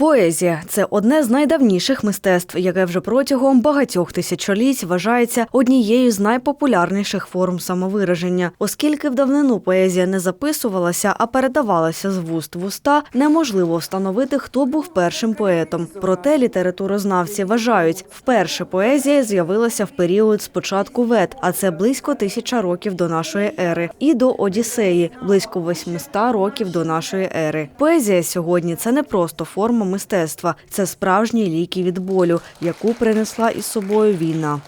Поезія це одне з найдавніших мистецтв, яке вже протягом багатьох тисячоліть вважається однією з найпопулярніших форм самовираження. Оскільки в давнину поезія не записувалася, а передавалася з вуст в уста, неможливо встановити, хто був першим поетом. Проте літературознавці вважають, вперше поезія з'явилася в період спочатку вет, а це близько тисяча років до нашої ери, і до Одіссеї близько 800 років до нашої ери. Поезія сьогодні це не просто форма мистецтва, це справжні ліки від болю, яку принесла із собою війна.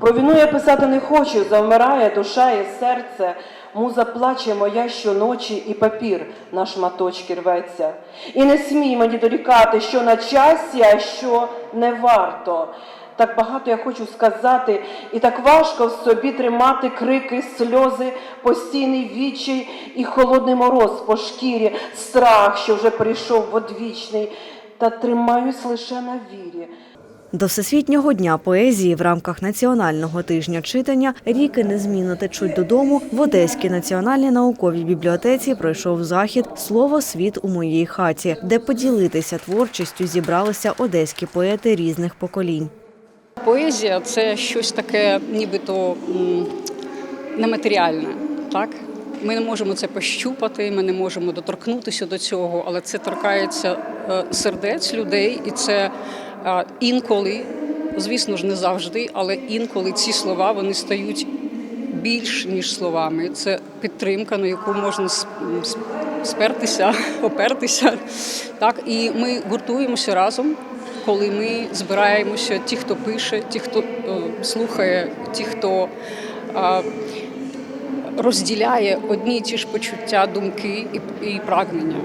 Про війну я писати не хочу, завмирає душа і серце. Муза плаче моя щоночі, і папір на шматочки рветься. І не смій мені дорікати, що на часі, а що не варто. Так багато я хочу сказати, і так важко в собі тримати крики, сльози, постійний відчай і холодний мороз по шкірі, страх, що вже прийшов в одвічний, та тримаюсь лише на вірі. До Всесвітнього дня поезії в рамках національного тижня читання ріки незмінно течуть додому. В Одеській національній науковій бібліотеці пройшов захід Слово світ у моїй хаті, де поділитися творчістю зібралися одеські поети різних поколінь. Поезія це щось таке, нібито нематеріальне. Так? Ми не можемо це пощупати, ми не можемо доторкнутися до цього, але це торкається е, сердець людей, і це е, інколи, звісно ж, не завжди, але інколи ці слова вони стають більш ніж словами. Це підтримка, на яку можна спертися, опертися. Так, і ми гуртуємося разом, коли ми збираємося, ті, хто пише, ті, хто е, слухає, ті, хто розділяє одні й ті ж почуття, думки і, і прагнення.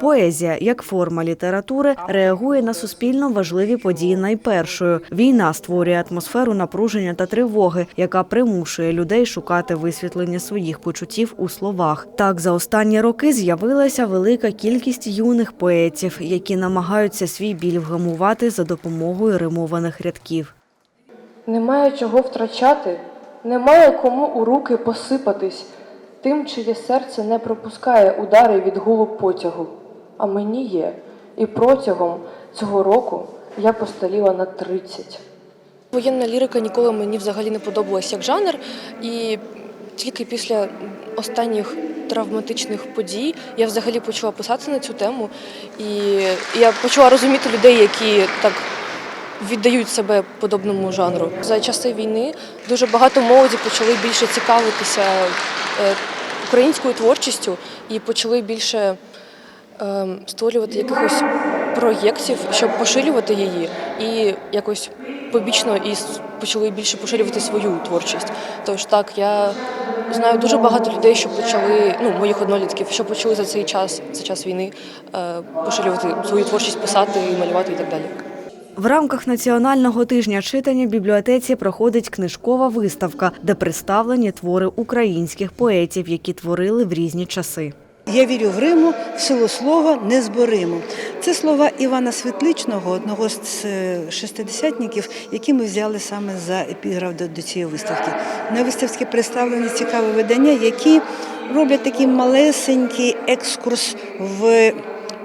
Поезія, як форма літератури, реагує на суспільно важливі події найпершою. Війна створює атмосферу напруження та тривоги, яка примушує людей шукати висвітлення своїх почуттів у словах. Так, за останні роки з'явилася велика кількість юних поетів, які намагаються свій біль вгамувати за допомогою римованих рядків. Немає чого втрачати, немає кому у руки посипатись, тим, чиє серце не пропускає удари від гулу потягу. А мені є. І протягом цього року я постаріла на 30. Воєнна лірика ніколи мені взагалі не подобалась як жанр, і тільки після останніх травматичних подій я взагалі почала писати на цю тему, і я почала розуміти людей, які так віддають себе подобному жанру. За часи війни дуже багато молоді почали більше цікавитися е, українською творчістю і почали більше е, створювати якихось проєктів, щоб поширювати її, і якось побічно і почали більше поширювати свою творчість. Тож так, я знаю дуже багато людей, що почали, ну, моїх однолітків, що почали за цей час, за час війни, е, поширювати свою творчість, писати, малювати і так далі. В рамках національного тижня читання в бібліотеці проходить книжкова виставка, де представлені твори українських поетів, які творили в різні часи. Я вірю в Риму, в силу слова незборимо. Це слова Івана Світличного, одного з шестидесятників, які ми взяли саме за епіграф до цієї виставки. На виставці представлені цікаві видання, які роблять такий малесенький екскурс в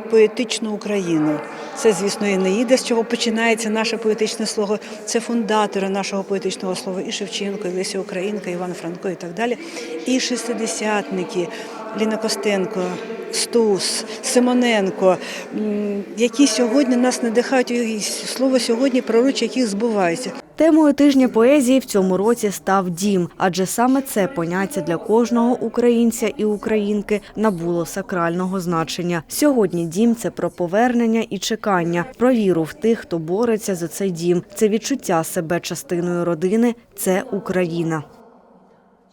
поетичну Україну. Це, звісно, Енеїда, з чого починається наше поетичне слово. Це фундатори нашого поетичного слова і Шевченко, і Леся Українка, Іван Франко і так далі. І шестидесятники, Ліна Костенко, Стус, Симоненко, які сьогодні нас надихають, і слово сьогодні пророче, яких збувається. Темою тижня поезії в цьому році став дім, адже саме це поняття для кожного українця і українки набуло сакрального значення. Сьогодні дім це про повернення і чекання, про віру в тих, хто бореться за цей дім. Це відчуття себе частиною родини. Це Україна.